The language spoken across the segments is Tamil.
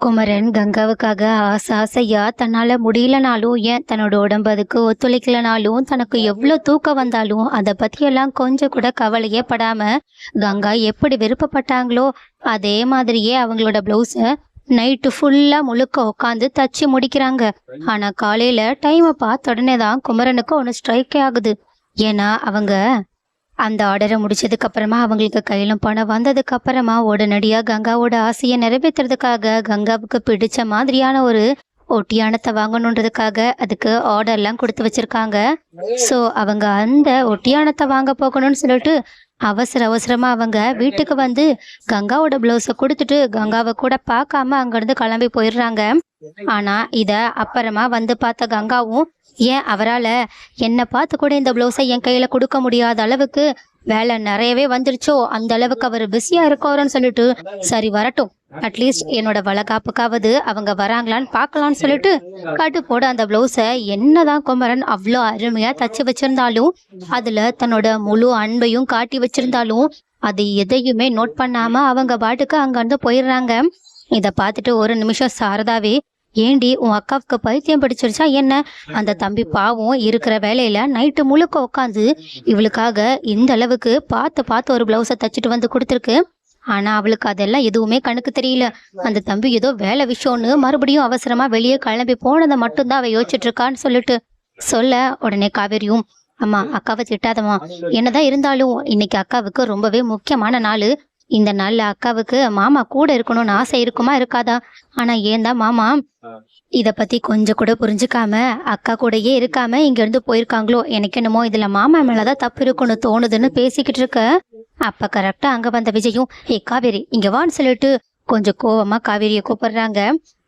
குமரன் கங்காவுக்காக ஆசை ஆசையா தன்னால் முடியலனாலும் ஏன் தன்னோட உடம்பு அதுக்கு ஒத்துழைக்கலனாலும் தனக்கு எவ்வளோ தூக்கம் வந்தாலும் அதை பற்றியெல்லாம் கொஞ்சம் கூட கவலையே படாமல் கங்கா எப்படி விருப்பப்பட்டாங்களோ அதே மாதிரியே அவங்களோட ப்ளவுஸை நைட்டு ஃபுல்லாக முழுக்க உட்காந்து தச்சு முடிக்கிறாங்க. ஆனால் காலையில் டைமை பார்த்த உடனே தான் குமரனுக்கு ஒன்று ஸ்ட்ரைக்கே ஆகுது. ஏன்னா அவங்க அந்த ஆர்டரை முடிச்சதுக்கு அப்புறமா அவங்களுக்கு கையிலும் பணம் வந்ததுக்கு அப்புறமா உடனடியா கங்காவோட ஆசையை நிறைவேற்றுறதுக்காக கங்காவுக்கு பிடிச்ச மாதிரியான ஒரு ஒட்டியானத்தை வாங்கணுன்றதுக்காக அதுக்கு ஆர்டர்லாம் கொடுத்து வச்சிருக்காங்க. ஸோ அவங்க அந்த ஒட்டியானத்தை வாங்க போகணும்னு சொல்லிட்டு அவசர அவசரமாக அவங்க வீட்டுக்கு வந்து கங்காவோட பிளவுஸை கொடுத்துட்டு கங்காவை கூட பார்க்காம அங்கேருந்து கிளம்பி போயிடுறாங்க. ஆனால் இதை அப்புறமா வந்து பார்த்த கங்காவும் ஏன் அவரால் என்னை பார்த்து கூட இந்த பிளவுஸை என் கையில் கொடுக்க முடியாத அளவுக்கு வேலை நிறையவே வந்துருச்சோ அந்த அளவுக்கு அவர் பிஸியா இருக்காருன்னு சொல்லிட்டு சரி வரட்டும். அட்லீஸ்ட் என்னோட வளகாப்புக்காவது அவங்க வராங்களான்னு பார்க்கலான்னு சொல்லிட்டு கட்டு போட அந்த பிளவுஸை என்னதான் குமரன் அவ்வளோ அருமையா தச்சு வச்சிருந்தாலும் அதுல தன்னோட முழு அன்பையும் காட்டி வச்சிருந்தாலும் அது எதையுமே நோட் பண்ணாம அவங்க பாட்டுக்கு அங்கிருந்து போயிடுறாங்க. இதை பார்த்துட்டு ஒரு நிமிஷம் சாரதாவே ஏண்டி உன் அக்காவுக்கு பைத்தியம் பிடிச்சிருச்சா என்ன? அந்த தம்பி பாவம் இருக்கிற வேலையில நைட்டு முழுக்க உட்காந்து இவளுக்காக இந்த அளவுக்கு பார்த்து பார்த்து ஒரு பிளவுஸை தச்சுட்டு வந்து கொடுத்துருக்கு. ஆனா அவளுக்கு அதெல்லாம் எதுவுமே கணக்கு தெரியல. அந்த தம்பி ஏதோ வேலை விஷயம்னு மறுபடியும் அவசரமா வெளியே கிளம்பி போனதை மட்டும்தான் அவ யோசிச்சுட்டு இருக்கான்னு சொல்லிட்டு சொல்ல உடனே காவேரியும் அம்மா அக்காவை திட்டாதம்மா. என்னதான் இருந்தாலும் இன்னைக்கு அக்காவுக்கு ரொம்பவே முக்கியமான நாள். இந்த நாள்ல அக்காவுக்கு மாமா கூட இருக்கணும்னு ஆசை இருக்குமா இருக்காதா? ஆனா ஏன் தான் மாமா இத பத்தி கொஞ்சம் கூட புரிஞ்சுக்காம அக்கா கூடயே இருக்காம இங்க இருந்து போயிருக்காங்களோ? எனக்கு என்னமோ இதுல மாமா மேலதான் தப்பு இருக்குன்னு தோணுதுன்னு பேசிக்கிட்டு இருக்க. அப்ப கரெக்டா அங்க வந்த விஜயும் ஏ காவேரி இங்க வான்னு சொல்லிட்டு கொஞ்சம் கோவமா காவேரியை கூப்பிடுறாங்க.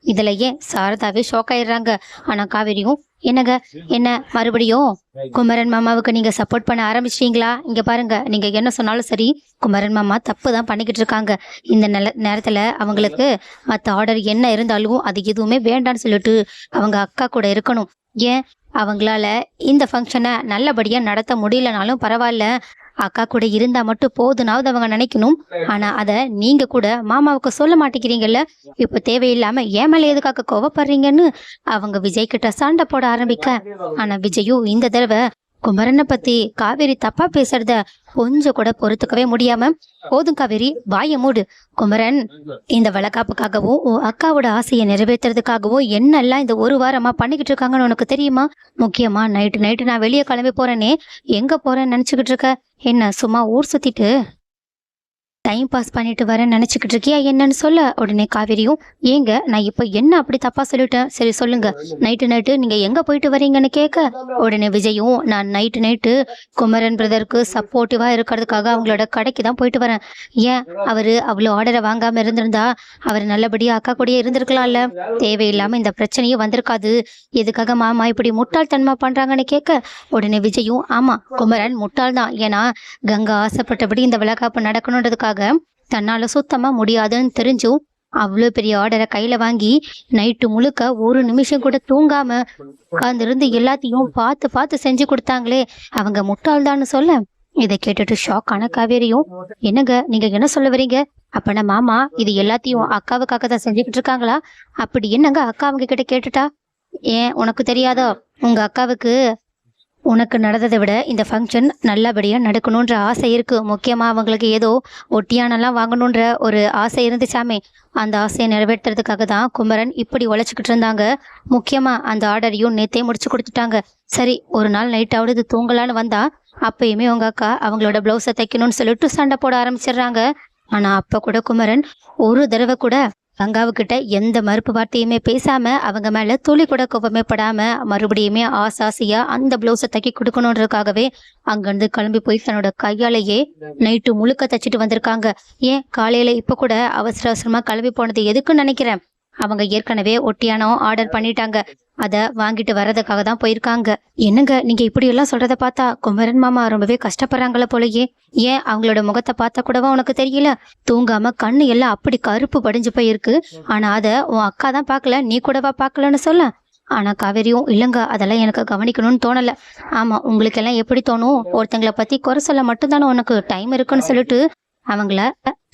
இதுலயே சாரதாவே ஷாக் ஆயிடுறாங்க. ஆனா காவேரியும் என்னங்க? என்ன மறுபடியும்? குமரன் மாமாவுக்கு நீங்க சப்போர்ட் பண்ண ஆரம்பிச்சிட்டீங்களா? இங்க பாருங்க நீங்க என்ன சொன்னாலும் சரி குமரன் மாமா தப்பு தான் பண்ணிக்கிட்டு இருக்காங்க. இந்த நில நேரத்துல அவங்களுக்கு மற்ற ஆர்டர் என்ன இருந்தாலும் அது எதுவுமே வேண்டான்னு சொல்லிட்டு அவங்க அக்கா கூட இருக்கணும். ஏன்? அவங்களால இந்த ஃபங்க்ஷனை நல்லபடியாக நடத்த முடியலனாலும் பரவாயில்ல. அக்கா கூட இருந்தா மட்டும் போதுனாவது அவங்க நினைக்கணும். ஆனா அத நீங்க கூட மாமாவுக்கு சொல்ல மாட்டேங்கிறீங்கல்ல? இப்ப தேவையில்லாம ஏன் மேல எதுக்காக கோவப்படுறீங்கன்னு? அவங்க விஜய் கிட்ட சண்டை போட ஆரம்பிக்க. ஆனா விஜயும் இந்த தடவை குமரனை பத்தி காவேரி தப்பா பேசுறத கொஞ்சம் கூட பொறுத்துக்கவே முடியாம போதும் காவேரி வாய மூடு. குமரன் இந்த வளகாப்புக்காகவும் உன் அக்காவோட ஆசையை நிறைவேற்றுறதுக்காகவும் என்னெல்லாம் இந்த ஒரு வாரமா பண்ணிக்கிட்டு இருக்காங்கன்னு உனக்கு தெரியுமா? முக்கியமா நைட்டு நைட்டு நான் வெளியே கிளம்பி போறேனே. எங்க போறேன்னு நினைச்சுக்கிட்டு இருக்க? என்ன சும்மா ஊர் சுத்திட்டு? டைம் பாஸ் பண்ணிட்டு வரேன் நினைச்சுக்கிட்டு இருக்கியா என்னன்னு சொல்ல. உடனே காவேரியும் ஏங்க நான் இப்போ என்ன அப்படி தப்பா சொல்லிட்டேன்? சரி சொல்லுங்க. நைட்டு நைட்டு நீங்க எங்க போயிட்டு வரீங்கன்னு கேட்க உடனே விஜயும் நான் நைட்டு நைட்டு குமரன் பிரதருக்கு சப்போர்ட்டிவா இருக்கிறதுக்காக அவங்களோட கடைக்கு தான் போயிட்டு வரேன். ஏன்? அவரு அவ்வளோ ஆர்டரை வாங்காம இருந்திருந்தா அவர் நல்லபடியா அக்கா கூடயே இருந்திருக்கலாம்ல. தேவையில்லாம இந்த பிரச்சனையும் வந்திருக்காது. எதுக்காக மாமா இப்படி முட்டாள்தன்மா பண்றாங்கன்னு கேட்க உடனே விஜயும் ஆமா குமரன் முட்டாள் தான் ஏன்னா கங்கா ஆசைப்பட்டபடி இந்த விளக்காப்பு நடக்கணுன்றதுக்காக தன்னால சுத்தமா முடியாதுன்னு தெரிஞ்சும் அவ்வளோ பெரிய ஆர்டரை கையில் வாங்கி நைட்டு முழுக்க ஒரு நிமிஷம் கூட தூங்காம உட்காந்துருந்து எல்லாத்தையும் பார்த்து பார்த்து செஞ்சு கொடுத்தாங்களே. அவங்க முட்டாள்தான்னு சொல்ல இதை கேட்டுட்டு ஷாக் ஆன காவேரியும் என்னங்க நீங்க என்ன சொல்ல வரீங்க? அப்பனா மாமா இது எல்லாத்தையும் அக்காவுக்காக தான் செஞ்சுக்கிட்டு இருக்காங்களா? அப்படி என்னங்க அக்கா அவங்க கிட்ட கேட்டுட்டா? ஏன் உனக்கு தெரியாதோ? உங்க அக்காவுக்கு உனக்கு நடந்ததை விட இந்த ஃபங்க்ஷன் நல்லபடியாக நடக்கணுன்ற ஆசை இருக்குது முக்கியமாக அவங்களுக்கு ஏதோ ஒட்டியானெல்லாம் வாங்கணுன்ற ஒரு ஆசை இருந்துச்சாமே. அந்த ஆசையை நிறைவேற்றுறதுக்காக தான் குமரன் இப்படி உழைச்சிக்கிட்டு இருந்தாங்க. முக்கியமாக அந்த ஆர்டரையும் நேத்தே முடிச்சு கொடுத்துட்டாங்க. சரி ஒரு நாள் நைட்டாவது இது தூங்கலான்னு வந்தா அப்பயுமே உங்கள் அக்கா அவங்களோட ப்ளவுஸை தைக்கணும்னு சொல்லிட்டு சண்டை போட ஆரம்பிச்சிடுறாங்க. ஆனால் அப்போ கூட குமரன் ஒரு தடவை கூட கங்காவுக்கிட்ட எந்த மறுப்பு வார்த்தையுமே பேசாமல் அவங்க மேலே துளி கூட கோபமே படாமல் மறுபடியுமே ஆசாசியாக அந்த ப்ளவுஸை தைக்கி கொடுக்கணுன்றதுக்காகவே அங்கேருந்து கிளம்பி போய் தன்னோட கையாலேயே நைட்டு முழுக்க தைச்சிட்டு வந்திருக்காங்க. ஏன்? காலையில் இப்போ கூட அவசர அவசரமாக கிளம்பி போனது எதுக்குன்னு நினைக்கிறேன்? அவங்க ஏற்கனவே ஒட்டியானம் ஆர்டர் பண்ணிட்டாங்க. அதை வாங்கிட்டு வர்றதுக்காக தான் போயிருக்காங்க. என்னங்க நீங்க இப்படியெல்லாம் சொல்றதை பார்த்தா குமரன் மாமா ரொம்பவே கஷ்டப்படுறாங்கள போலயே. ஏன் அவங்களோட முகத்தை பார்த்தா கூடவா உனக்கு தெரியல? தூங்காம கண்ணு எல்லாம் அப்படி கருப்பு படிஞ்சு போயிருக்கு. ஆனா அதை உன் அக்கா தான் பார்க்கல நீ கூடவா பார்க்கலன்னு சொல்ல. ஆனா காவேரியும் இல்லைங்க அதெல்லாம் எனக்கு கவனிக்கணும்னு தோணல. ஆமா உங்களுக்கு எல்லாம் எப்படி தோணும்? ஒருத்தங்களை பத்தி குறை சொல்ல மட்டும்தானே உனக்கு டைம் இருக்குன்னு சொல்லிட்டு அவங்கள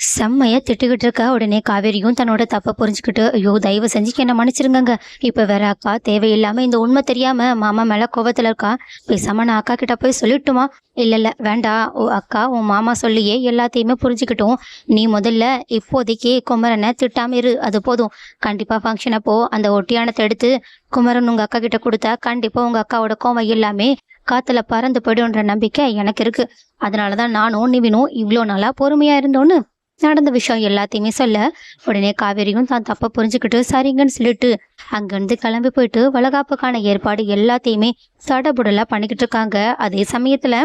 செம்மைய திட்டுக்கிட்டு இருக்க. உடனே காவேரியும் தன்னோட தப்ப புரிஞ்சுக்கிட்டு ஐயோ தயவு செஞ்சு என்ன மன்னிச்சிருங்கங்க. இப்ப வேற அக்கா தேவையில்லாம இந்த உண்மை தெரியாம மாமா மேல கோபத்துல இருக்கா. பேசாம நான் அக்கா கிட்ட போய் சொல்லிட்டுமா? இல்ல இல்ல வேண்டாம் ஓ அக்கா உன் மாமா சொல்லியே எல்லாத்தையுமே புரிஞ்சுக்கிட்டோம். நீ முதல்ல இப்போதைக்கு குமரனை திட்டாம இரு. அது போதும். கண்டிப்பா ஃபங்க்ஷன் அப்போ அந்த ஒட்டியானத்தை எடுத்து குமரன் உங்க அக்கா கிட்ட கொடுத்தா கண்டிப்பா உங்க அக்காவோட கோவம் எல்லாமே காத்துல பறந்து போயிடும்ன்ற நம்பிக்கை எனக்கு இருக்கு. அதனாலதான் நானும் நிவினும் இவ்வளோ நாளா பொறுமையா இருந்தோன்னு நடந்த விஷயம் எல்லாத்தையுமே சொல்ல உடனே காவேரியும் தான் தப்ப புரிஞ்சுக்கிட்டு சரிங்கன்னு சொல்லிட்டு அங்கிருந்து கிளம்பி போயிட்டு வளகாப்புக்கான ஏற்பாடு எல்லாத்தையுமே தடபுடலா பண்ணிக்கிட்டு இருக்காங்க. அதே சமயத்துல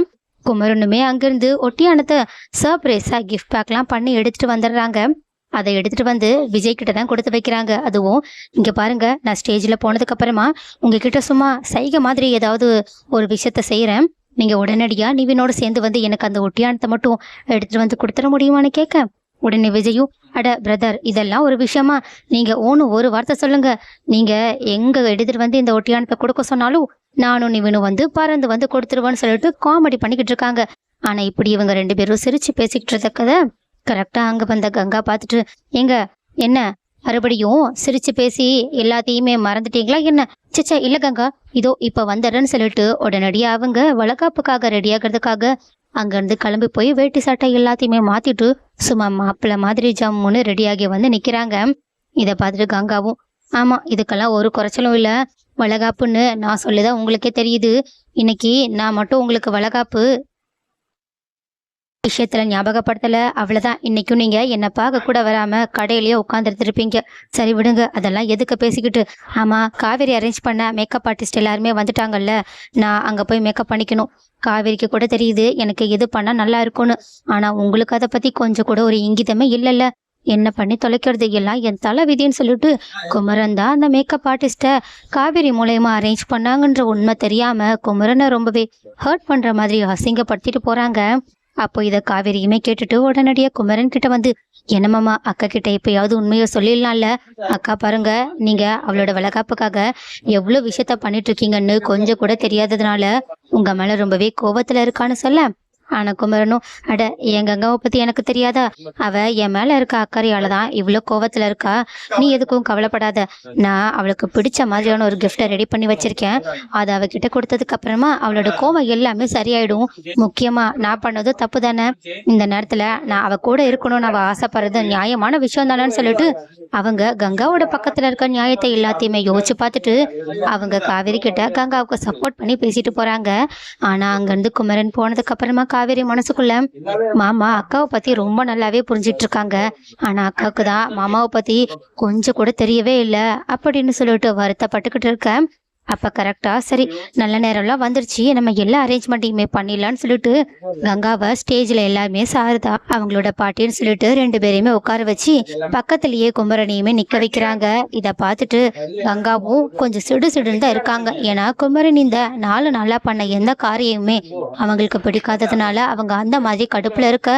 குமரனுமே அங்கிருந்து ஒட்டியானத்தை சர்ப்ரைஸா கிஃப்ட் பேக்லாம் பண்ணி எடுத்துட்டு வந்துடுறாங்க. அதை எடுத்துட்டு வந்து விஜய் கிட்ட தான் கொடுத்து வைக்கிறாங்க. அதுவும் இங்க பாருங்க நான் ஸ்டேஜ்ல போனதுக்கு அப்புறமா உங்ககிட்ட சும்மா சைகை மாதிரி ஏதாவது ஒரு விஷயத்த செய்யறேன் நீங்க உடனடியா நிவினோடு சேர்ந்து வந்து எனக்கு அந்த ஒட்டியானத்தை மட்டும் எடுத்துட்டு வந்து கொடுத்துட முடியுமான்னு கேட்க. உடனே விஜயும் அட பிரதர் இதெல்லாம் ஒரு விஷயமா? நீங்க ஓனும் ஒரு வார்த்தை சொல்லுங்க. நீங்க எங்க எடுத்துட்டு வந்து இந்த ஒட்டியானத்தை கொடுக்க சொன்னாலும் நானும் நிவினும் வந்து பறந்து வந்து கொடுத்துருவேன்னு சொல்லிட்டு காமெடி பண்ணிக்கிட்டு இருக்காங்க. ஆனா இப்படி இவங்க ரெண்டு பேரும் சிரிச்சு பேசிக்கிட்டு இருக்கதை கரெக்டா அங்க வந்த கங்கா பார்த்துட்டு ஏங்க என்ன? மறுபடியும் சிரிச்சு பேசி எல்லாத்தையுமே மறந்துட்டீங்களா என்ன? சிச்சா இல்ல கங்கா. இதோ இப்ப வந்துடுறேன்னு சொல்லிட்டு உடனடியா அவங்க வளக்காப்புக்காக ரெடி ஆகிறதுக்காக அங்கிருந்து கிளம்பி போய் வேட்டி சட்டை எல்லாத்தையுமே மாத்திட்டு சும்மா மாப்பிள்ளை மாதிரி ஜம்முன்னு ரெடியாகி வந்து நிக்கிறாங்க. இதை பார்த்துட்டு கங்காவும் ஆமா இதுக்கெல்லாம் ஒரு குறைச்சலும் இல்ல. வளகாப்புன்னு நான் சொல்லிதான் உங்களுக்கே தெரியுது. இன்னைக்கு நான் மட்டும் உங்களுக்கு வளகாப்பு விஷயத்தில் ஞாபகப்படுத்தலை. அவ்வளோதான் இன்னைக்கும் நீங்கள் என்னை பார்க்க கூட வராமல் கடையிலேயே உட்காந்துருந்துருப்பீங்க சரி விடுங்க. அதெல்லாம் எதுக்கு பேசிக்கிட்டு? ஆமாம் காவேரி அரேஞ்ச் பண்ண மேக்கப் ஆர்டிஸ்ட் எல்லாருமே வந்துட்டாங்கல்ல. நான் அங்கே போய் மேக்கப் பண்ணிக்கணும். காவேரிக்கு கூட தெரியுது. எனக்கு எது பண்ணால் நல்லா இருக்கும்னு. ஆனால் உங்களுக்கு அதை பற்றி கொஞ்சம் கூட ஒரு இங்கிதமே இல்லைல்ல. என்ன பண்ணி தொலைக்கிறது? எல்லாம் என் தலை விதின்னு சொல்லிட்டு குமரன் தான் அந்த மேக்கப் ஆர்டிஸ்ட்டை காவேரி மூலயமா அரேஞ்ச் பண்ணாங்கன்ற உண்மை தெரியாமல் குமரனை ரொம்பவே ஹர்ட் பண்ணுற மாதிரி அசிங்கப்படுத்திட்டு போகிறாங்க அப்போ இதை காவேரியுமே கேட்டுட்டு உடனடியா குமரன் கிட்ட வந்து என்னமாமா அக்கா கிட்ட இப்பயாவது உண்மையை சொல்லிடலாம்ல? அக்கா பாருங்க நீங்க அவளோட வளகாப்புக்காக எவ்வளவு விஷயத்த பண்ணிட்டு இருக்கீங்கன்னு கொஞ்சம் கூட தெரியாததுனால உங்க மேல ரொம்பவே கோபத்துல இருக்கான்னு சொல்ல ஆனா குமரனும் அட என் கங்காவை பத்தி எனக்கு தெரியாதா? அவ என் மேல இருக்க அக்கறையால தான் இவ்வளோ கோவத்துல இருக்கா? நீ எதுக்கும் கவலைப்படாத. நான் அவளுக்கு பிடிச்ச மாதிரியான ஒரு கிஃப்டை ரெடி பண்ணி வச்சிருக்கேன். அதை அவகிட்ட கொடுத்ததுக்கு அப்புறமா அவளோட கோவம் எல்லாமே சரியாயிடும். முக்கியமா நான் பண்ணது தப்பு தானே? இந்த நேரத்துல நான் அவ கூட இருக்கணும்னு அவ ஆசைப்படுறது நியாயமான விஷயம் தானேன்னு சொல்லிட்டு அவங்க கங்காவோட பக்கத்துல இருக்க நியாயத்தை எல்லாத்தையுமே யோசிச்சு பார்த்துட்டு அவங்க காவேரி கிட்ட கங்காவுக்கு சப்போர்ட் பண்ணி பேசிட்டு போறாங்க. ஆனா அங்கிருந்து குமரன் போனதுக்கு அப்புறமா காவேரி மனசுக்குள்ள மாமா அக்காவை பத்தி ரொம்ப நல்லாவே புரிஞ்சிட்டு இருக்காங்க ஆனா அக்காவுக்கு தான் மாமாவை பத்தி கொஞ்சம் கூட தெரியவே இல்லை அப்படின்னு சொல்லிட்டு வருத்தப்பட்டுக்கிட்டு இருக்க. அப்போ கரெக்டாக சரி நல்ல நேரம்லாம் வந்துருச்சு. நம்ம எல்லா அரேஞ்ச்மெண்ட்டையுமே பண்ணிடலாம்னு சொல்லிட்டு கங்காவை ஸ்டேஜ்ல எல்லாருமே சாரதா அவங்களோட பாட்டின்னு சொல்லிட்டு ரெண்டு பேரையுமே உட்கார வச்சு பக்கத்துலயே குமரனையுமே நிற்க வைக்கிறாங்க. இதை பார்த்துட்டு கங்காவும் கொஞ்சம் சிடு சிடுன்னு தான் இருக்காங்க. ஏன்னா குமரன் இந்த நாலு நாளாக பண்ண எந்த காரியமுமே அவங்களுக்கு பிடிக்காததுனால அவங்க அந்த மாதிரி கடுப்புல இருக்க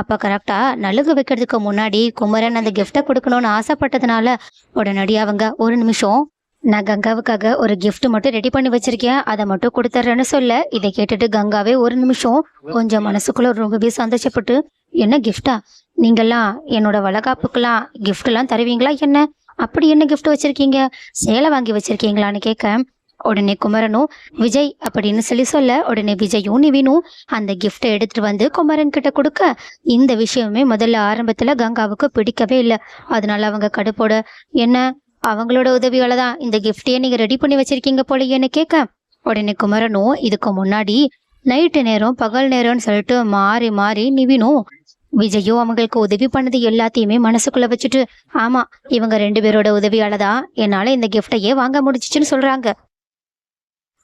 அப்போ கரெக்டாக நலுங்கு வைக்கிறதுக்கு முன்னாடி குமரன் அந்த கிஃப்டை கொடுக்கணும்னு ஆசைப்பட்டதுனால உடனடி அவங்க ஒரு நிமிஷம் நான் கங்காவுக்காக ஒரு கிஃப்ட் மட்டும் ரெடி பண்ணி வச்சிருக்கேன். அதை மட்டும் கொடுத்துட்றேன்னு சொல்ல இதை கேட்டுட்டு கங்காவே ஒரு நிமிஷம் கொஞ்சம் மனசுக்குள்ள ரொம்பவே சந்தோஷப்பட்டு என்ன கிஃப்டா நீங்கெல்லாம் என்னோட வளகாப்புக்கெல்லாம் கிஃப்ட்லாம் தருவீங்களா என்ன? அப்படி என்ன கிஃப்ட் வச்சிருக்கீங்க? சேலை வாங்கி வச்சிருக்கீங்களான்னு கேட்க உடனே குமரனும் விஜய் அப்படின்னு சொல்லி சொல்ல உடனே விஜயும் நிவினும் அந்த கிஃப்டை எடுத்துட்டு வந்து குமரன் கிட்ட கொடுக்க இந்த விஷயமே முதல்ல ஆரம்பத்துல கங்காவுக்கு பிடிக்கவே இல்லை. அதனால அவங்க கடுப்போட என்ன? அவங்களோட உதவியால தான் இந்த கிஃப்டையே நீங்க ரெடி பண்ணி வச்சிருக்கீங்க போலயேன்னு கேட்க. உடனே குமரனும் இதுக்கு முன்னாடி நைட்டு நேரம் பகல் நேரம்னு சொல்லிட்டு மாறி மாறி நிவினும் விஜயும் அவங்களுக்கு உதவி பண்ணது எல்லாத்தையுமே மனசுக்குள்ள வச்சுட்டு ஆமா இவங்க ரெண்டு பேரோட உதவியால தான் என்னால இந்த கிஃப்டையே வாங்க முடிச்சிச்சுன்னு சொல்றாங்க.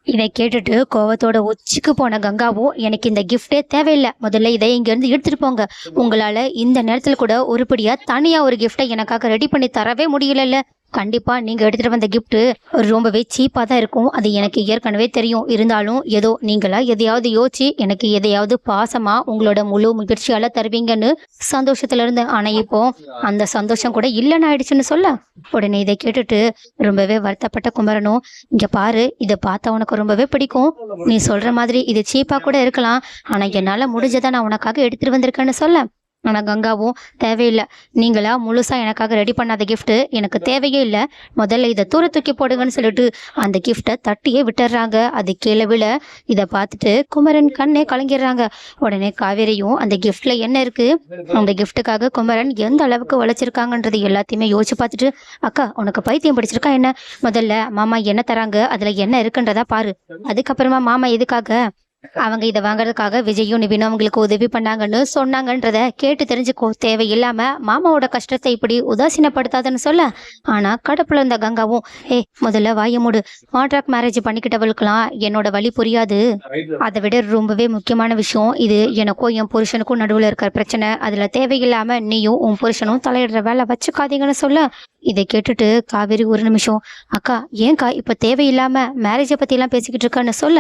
இதை கேட்டுட்டு கோவத்தோட உச்சிக்கு போன கங்காவும் எனக்கு இந்த கிஃப்டே தேவையில்லை முதல்ல இதை இங்க இருந்து எடுத்துட்டு போங்க. உங்களால இந்த நேரத்துல கூட உருப்படியா தனியா ஒரு கிஃப்டை எனக்காக ரெடி பண்ணி தரவே முடியலல்ல. கண்டிப்பா நீங்க எடுத்துட்டு வந்த கிஃப்ட்டு ரொம்பவே சீப்பா தான் இருக்கும். அது எனக்கு ஏற்கனவே தெரியும். இருந்தாலும் ஏதோ நீங்களா எதையாவது யோசிச்சு எனக்கு எதையாவது பாசமா உங்களோட முழு முயற்சியால தருவீங்கன்னு சந்தோஷத்துல இருந்தேன். ஆனா இப்போ அந்த சந்தோஷம் கூட இல்லைன்னு ஆயிடுச்சுன்னு சொல்ல. உடனே இதை கேட்டுட்டு ரொம்பவே வருத்தப்பட்ட குமரனும் இங்க பாரு இதை பார்த்தா உனக்கு ரொம்பவே பிடிக்கும். நீ சொல்ற மாதிரி இது சீப்பா கூட இருக்கலாம். ஆனா என்னால முடிஞ்சதை நான் உனக்காக எடுத்துட்டு வந்திருக்கேன்னு சொல்ல. ஆனால் கங்காவும் தேவையில்லை. நீங்களா முழுசாக எனக்காக ரெடி பண்ணாத கிஃப்ட்டு எனக்கு தேவையே இல்லை. முதல்ல இதை தூர தூக்கி போடுங்கன்னு சொல்லிட்டு அந்த கிஃப்டை தட்டியே விட்டுறாங்க. அது கீழே விழ இதை பார்த்துட்டு குமரன் கண்ணே கலங்கிடுறாங்க. உடனே காவேரியும் அந்த கிஃப்டில் என்ன இருக்குது அந்த கிஃப்ட்டுக்காக குமரன் எந்த அளவுக்கு உழைச்சிருக்காங்கன்றது எல்லாத்தையுமே யோசிச்சு பார்த்துட்டு அக்கா உனக்கு பைத்தியம் பிடிச்சிருக்கா என்ன? முதல்ல மாமா என்ன தராங்க? அதில் என்ன இருக்குன்றதா பாரு. அதுக்கப்புறமா மாமா எதுக்காக? அவங்க இதை வாங்குறதுக்காக விஜயும் நிவினும் அவங்களுக்கு உதவி பண்ணாங்கன்னு சொன்னாங்கன்றத கேட்டு தெரிஞ்சுக்கோ. தேவையில்லாம மாமாவோட கஷ்டத்தை இப்படி உதாசீனப்படுத்தாதுன்னு சொல்ல. ஆனா கடப்புல இருந்த கங்காவும் ஏ முதல்ல வாய மூடு. கான்ட்ராக்ட் மேரேஜ் பண்ணிக்கிட்டவளுக்கெல்லாம் என்னோட வழி புரியாது. அதை விட ரொம்பவே முக்கியமான விஷயம் இது. எனக்கும் என் புருஷனுக்கும் நடுவுல இருக்கிற பிரச்சனை. அதுல தேவையில்லாம நீயும் உன் புருஷனும் தலையிடுற வேலை வச்சுக்காதீங்கன்னு சொல்ல. இதை கேட்டுட்டு காவேரி ஒரு நிமிஷம் அக்கா ஏன்க்கா இப்போ தேவையில்லாமல் மேரேஜை பற்றிலாம் பேசிக்கிட்டு இருக்கான்னு சொல்ல?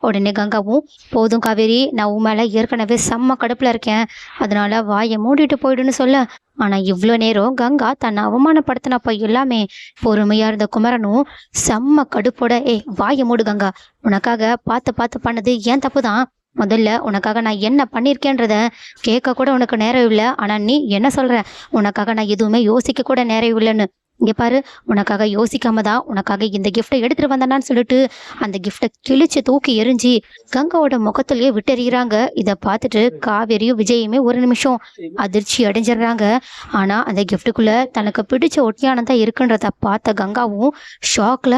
உடனே கங்காவும் போதும் காவேரி நான் உன் மேலே ஏற்கனவே செம்ம கடுப்பில் இருக்கேன். அதனால வாயை மூடிட்டு போயிடுன்னு சொல்ல. ஆனால் இவ்வளோ நேரம் கங்கா தன்னை அவமானப்படுத்தினப்ப எல்லாமே பொறுமையாக இருந்த குமரனும் செம்ம கடுப்போட ஏய் வாயை மூடு கங்கா. உனக்காக பார்த்து பார்த்து பண்ணது ஏன் தப்பு தான் முதல்ல உனக்காக நான் என்ன பண்ணியிருக்கேன்றத கேட்க கூட உனக்கு நேரம் இல்லை. ஆனால் நீ என்ன சொல்கிற உனக்காக நான் எதுவுமே யோசிக்க கூட நேரம் இல்லைன்னு. இங்கே பாரு உனக்காக யோசிக்காம தான் உனக்காக இந்த கிஃப்ட்டை எடுத்துகிட்டு வந்தேனான்னு சொல்லிட்டு அந்த கிஃப்ட்டை கிழிச்சு தூக்கி எரிஞ்சு கங்காவோட முகத்திலேயே விட்டெறிகிறாங்க. இதை பார்த்துட்டு காவேரியும் விஜயுமே ஒரு நிமிஷம் அதிர்ச்சி அடைஞ்சிடுறாங்க. ஆனால் அந்த கிஃப்ட்டுக்குள்ளே தனக்கு பிடிச்ச ஒட்டியானம் தான் இருக்குன்றத பார்த்த கங்காவும் ஷாக்ல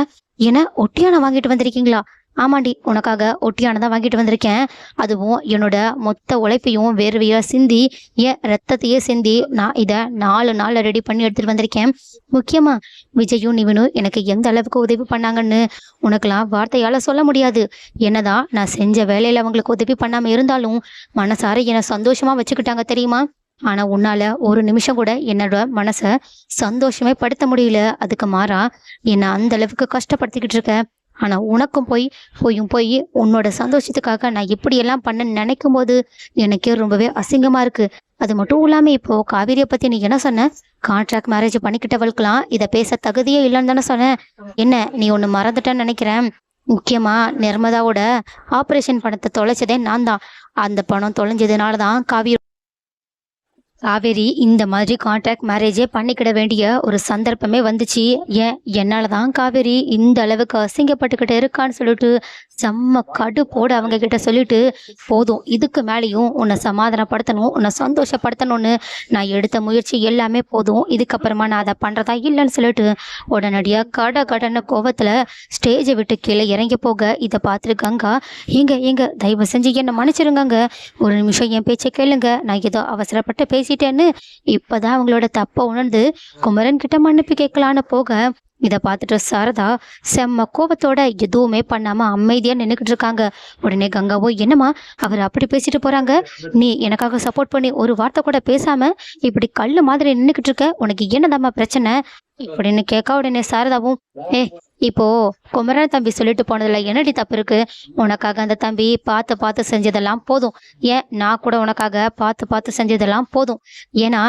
என்ன ஒட்டியானம் வாங்கிட்டு வந்திருக்கீங்களா? ஆமாண்டி உனக்காக ஒட்டியானதான் வாங்கிட்டு வந்திருக்கேன். அதுவும் என்னோட மொத்த உழைப்பையும் வேர்வையாக சிந்தி என் ரத்தத்தையே சிந்தி நான் இதை நாலு நாளில் ரெடி பண்ணி எடுத்துகிட்டு வந்திருக்கேன். முக்கியமாக விஜயும் நிவினும் எனக்கு எந்த அளவுக்கு உதவி பண்ணாங்கன்னு உனக்கெல்லாம் வார்த்தையால் சொல்ல முடியாது. என்னதான் நான் செஞ்ச வேலையில் அவங்களுக்கு உதவி பண்ணாமல் இருந்தாலும் மனசார என்னை சந்தோஷமாக வச்சுக்கிட்டாங்க தெரியுமா? ஆனால் உன்னால ஒரு நிமிஷம் கூட என்னோட மனசை சந்தோஷமே படுத்த முடியல. அதுக்கு மாறா என்னை அந்த அளவுக்கு கஷ்டப்படுத்திக்கிட்டு இருக்க. ஆனால் உனக்கும் போய் போயும் போய் உன்னோட சந்தோஷத்துக்காக நான் இப்படியெல்லாம் பண்ண நினைக்கும் போது எனக்கே ரொம்பவே அசிங்கமாக இருக்கு. அது மட்டும் இல்லாமல் இப்போ காவிரியை பற்றி நீ என்ன சொன்ன? கான்ட்ராக்ட் மேரேஜ் பண்ணிக்கிட்டவளுக்கெல்லாம் இதை பேச தகுதியே இல்லைன்னு தானே சொன்னேன் என்ன நீ ஒன்று மறந்துட்டேன்னு நினைக்கிறேன்? முக்கியமா நிர்மதாவோட ஆப்ரேஷன் பணத்தை தொலைச்சதே நான் தான். அந்த பணம் தொலைஞ்சதுனால தான் காவேரி காவேரி இந்த மாதிரி கான்ட்ராக்ட் மேரேஜே பண்ணிக்கிட வேண்டிய ஒரு சந்தர்ப்பமே வந்துச்சு. ஏன்? என்னால் தான் காவேரி இந்த அளவுக்கு அசிங்கப்பட்டுக்கிட்டு இருக்கான்னு சொல்லிட்டு செம்ம கடுப்போடு அவங்க கிட்ட சொல்லிட்டு போதும் இதுக்கு மேலேயும் உன்னை சமாதானப்படுத்தணும் உன்னை சந்தோஷப்படுத்தணும்னு நான் எடுத்த முயற்சி எல்லாமே போதும். இதுக்கப்புறமா நான் அதை பண்ணுறதா இல்லைன்னு சொல்லிட்டு உடனடியாக கட கடன கோவத்தில் ஸ்டேஜை விட்டு கீழே இறங்கி போக இதை பார்த்துட்டு கங்கா எங்க எங்க தயவு செஞ்சு என்னை மன்னிச்சிருங்க ஒரு நிமிஷம் என் பேச்சை கேளுங்க. நான் ஏதோ அவசரப்பட்டு பேசிட்டேன்னு இப்போதான் அவங்களோட தப்பை உணர்ந்து குமரன் கிட்ட மன்னிப்பு கேட்கலான்னு போக இதை பார்த்துட்டு சாரதா செம்ம கோபத்தோட எதுவுமே பண்ணாம அமைதியா நின்றுக்கிட்டு இருக்காங்க. உடனே கங்காவோ என்னம்மா? அவர் அப்படி பேசிட்டு போறாங்க? நீ எனக்காக சப்போர்ட் பண்ணி ஒரு வார்த்தை கூட பேசாம இப்படி கல்லு மாதிரி நின்றுக்கிட்டு இருக்க? உனக்கு என்னதாம்மா பிரச்சனை? இப்படின்னு கேட்க உடனே சாரதாவும் ஏ இப்போ குமரன் தம்பி சொல்லிட்டு போனதுல என்னடி தப்பு இருக்கு? உனக்காக அந்த தம்பி பார்த்து பார்த்து செஞ்சதெல்லாம் போதும். ஏன் நான் கூட உனக்காக பார்த்து பார்த்து செஞ்சதெல்லாம் போதும். ஏன்னா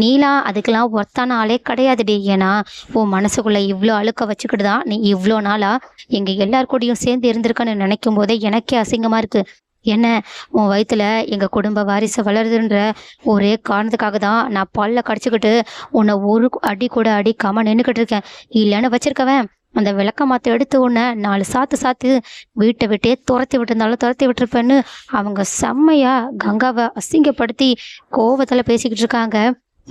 நீலாம் அதுக்கெல்லாம் ஒர்த்தான ஆளே கிடையாதுடி. ஏன்னா உன் மனசுக்குள்ள இவ்வளோ அழுக்க வச்சுக்கிட்டு தான் நீ இவ்வளோ நாளா எங்க எல்லார் கூடயும் சேர்ந்து இருந்திருக்கன்னு நினைக்கும் போதே எனக்கே அசிங்கமா இருக்கு. என்ன உன் வயிற்றுல எங்கள் குடும்ப வாரிசு வளருதுன்ற ஒரே காரணத்துக்காக தான் நான் பல்ல கடிச்சிக்கிட்டு உன்னை ஒரு அடி கூட அடிக்காமல் நின்றுக்கிட்டு இருக்கேன். இல்லைன்னு வச்சிருக்கவன். அந்த விளக்க மாற்ற எடுத்த உடனே நாலு சாத்து சாத்து வீட்டை விட்டே துரத்தி விட்டுருந்தாலும் துரத்தி விட்டுருப்பேன்னு அவங்க செம்மையாக கங்காவை அசிங்கப்படுத்தி கோவத்தில் பேசிக்கிட்டு இருக்காங்க.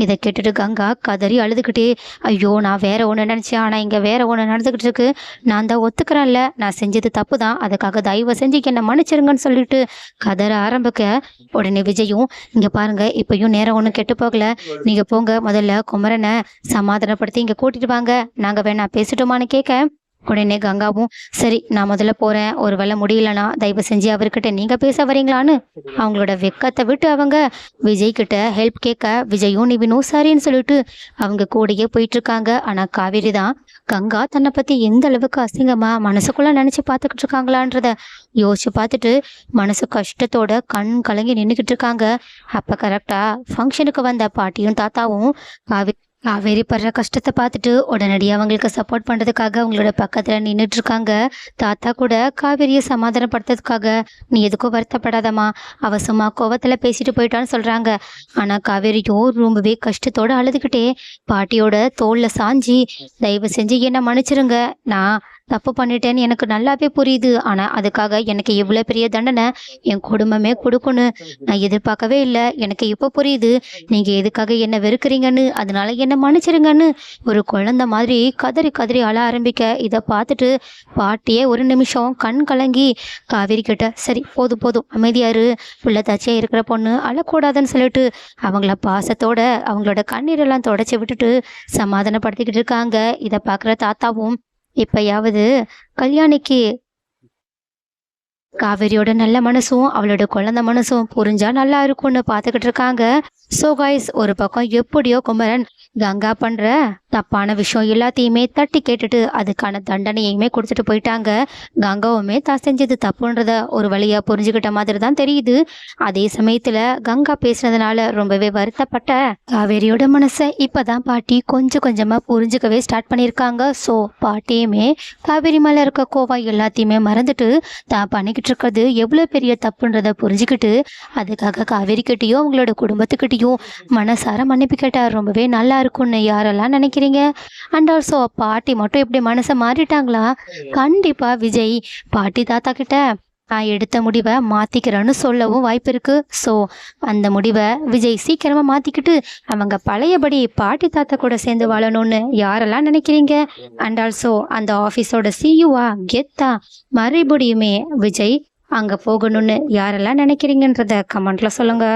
இதை கேட்டுட்டு கங்கா கதறி அழுதுகிட்டே ஐயோ நான் வேற ஒன்று நினச்சேன். ஆனால் இங்கே வேற ஒன்று நடந்துக்கிட்டு இருக்கு. நான் தான் ஒத்துக்கிறேன்ல. நான் செஞ்சது தப்பு தான். அதுக்காக தயவு செஞ்சு என்னை மன்னிச்சிருங்கன்னு சொல்லிட்டு கதற ஆரம்பிக்க உடனே விஜயும் இங்கே பாருங்க இப்பயும் நேரம் ஒன்றும் கெட்டு போகல. நீங்கள் போங்க. முதல்ல குமரனை சமாதானப்படுத்தி இங்கே கூட்டிட்டு வாங்க. நாங்கள் வேணா பேசட்டுமான்னு கேட்க. உடனே கங்காவும் சரி நான் முதல்ல போகிறேன் ஒரு வேலை முடியலனா தயவு செஞ்சு அவர்கிட்ட நீங்கள் பேச வரீங்களான்னு? அவங்களோட வெக்கத்தை விட்டு அவங்க விஜய் கிட்ட ஹெல்ப் கேட்க விஜயும் நிவினும் சரின்னு சொல்லிட்டு அவங்க கூடயே போயிட்டு இருக்காங்க ஆனால் காவேரி தான் கங்கா தன்னை பற்றி எந்த அளவுக்கு அசிங்கமா மனசுக்குள்ள நினச்சி பார்த்துக்கிட்டு இருக்காங்களான்றத யோசிச்சு பார்த்துட்டு மனசு கஷ்டத்தோட கண் கலங்கி நின்றுக்கிட்டு இருக்காங்க. அப்போ கரெக்டாக ஃபங்க்ஷனுக்கு வந்த பாட்டியும் தாத்தாவும் காவேரி காவேரி படுற கஷ்டத்தை பார்த்துட்டு உடனடியாக அவங்களுக்கு சப்போர்ட் பண்ணுறதுக்காக அவங்களோட பக்கத்தில் நின்றுட்டு இருக்காங்க தாத்தா கூட காவேரியை சமாதானப்படுத்துறதுக்காக நீ எதுக்கும் வருத்தப்படாதம்மா. அவ சும்மா கோவத்தில் பேசிட்டு போயிட்டான்னு சொல்கிறாங்க ஆனால் காவேரியோ ரொம்பவே கஷ்டத்தோடு அழுதுகிட்டே பாட்டியோட தோளில் சாஞ்சி தயவு செஞ்சு என்னை மன்னிச்சிருங்க. நான் தப்பு பண்ணிட்டேன்னு எனக்கு நல்லாவே புரியுது. ஆனால் அதுக்காக எனக்கு இவ்வளோ பெரிய தண்டனை என் குடும்பமே கொடுக்கணும் நான் எதிர்பார்க்கவே இல்லை. எனக்கு இப்போ புரியுது. நீங்கள் எதுக்காக என்ன வெறுக்கிறீங்கன்னு? அதனால என்னை மன்னிச்சிருங்கன்னு ஒரு குழந்தை மாதிரி கதறி கதறி அழ ஆரம்பிக்க இதை பார்த்துட்டு பாட்டியே ஒரு நிமிஷம் கண் கலங்கி காவேரி கிட்ட சரி போதும் போதும் அமைதியாரு புள்ள தச்சியாக இருக்கிற பொண்ணு அழக்கூடாதுன்னு சொல்லிட்டு அவங்கள பாசத்தோட அவங்களோட கண்ணீரெல்லாம் தொடச்சி விட்டுட்டு சமாதானப்படுத்திக்கிட்டு இருக்காங்க. இதை பார்க்குற தாத்தாவும் இப்பயாவது கல்யாணிக்கு காவேரியோட நல்ல மனசும் அவளோட குழந்த மனசும் புரிஞ்சா நல்லா இருக்கும்னு பார்த்துக்கிட்டு இருக்காங்க. ஸோ காய்ஸ் ஒரு பக்கம் எப்படியோ குமரன் கங்கா பண்ற தப்பான விஷயம் எல்லாத்தையுமே தட்டி கேட்டுட்டு அதுக்கான தண்டனையுமே கொடுத்துட்டு போயிட்டாங்க. கங்காவுமே தான் செஞ்சது தப்புன்றத ஒரு வழியா புரிஞ்சுக்கிட்ட மாதிரி தான் தெரியுது. அதே சமயத்துல கங்கா பேசுனதுனால ரொம்பவே வருத்தப்பட்ட காவேரியோட மனசை இப்பதான் பாட்டி கொஞ்சம் கொஞ்சமா புரிஞ்சுக்கவே ஸ்டார்ட் பண்ணியிருக்காங்க. ஸோ பாட்டியுமே காவேரி மேல இருக்க கோவா எல்லாத்தையுமே மறந்துட்டு தான் பண்ணிக்கிட்டு இருக்கிறது எவ்வளோ பெரிய தப்புன்றதை புரிஞ்சுக்கிட்டு அதுக்காக காவேரி கிட்டேயும் அவங்களோட குடும்பத்துக்கிட்டேயும் மனசார மன்னிப்பு கேட்டால் ரொம்பவே நல்லா இருக்கும்னு யாரெல்லாம் நினைக்கிறீங்க? அண்ட் ஆல்சோ பாட்டி மட்டும் இப்படி மனசை மாறிட்டாங்களா? கண்டிப்பா விஜய் பாட்டி தாத்தா கிட்ட நான் எடுத்த முடிவை மாத்திக்கிறேன்னு சொல்லவும் வாய்ப்பு இருக்கு. ஸோ அந்த முடிவை விஜய் சீக்கிரமா மாத்திக்கிட்டு அவங்க பழையபடி பாட்டி தாத்தா கூட சேர்ந்து வாழணும்னு யாரெல்லாம் நினைக்கிறீங்க? அண்ட் ஆல்சோ அந்த ஆஃபீஸோட சியூவா கெத்தா மறுபடியுமே விஜய் அங்க போகணும்னு யாரெல்லாம் நினைக்கிறீங்கன்றத கமெண்ட்ல சொல்லுங்க.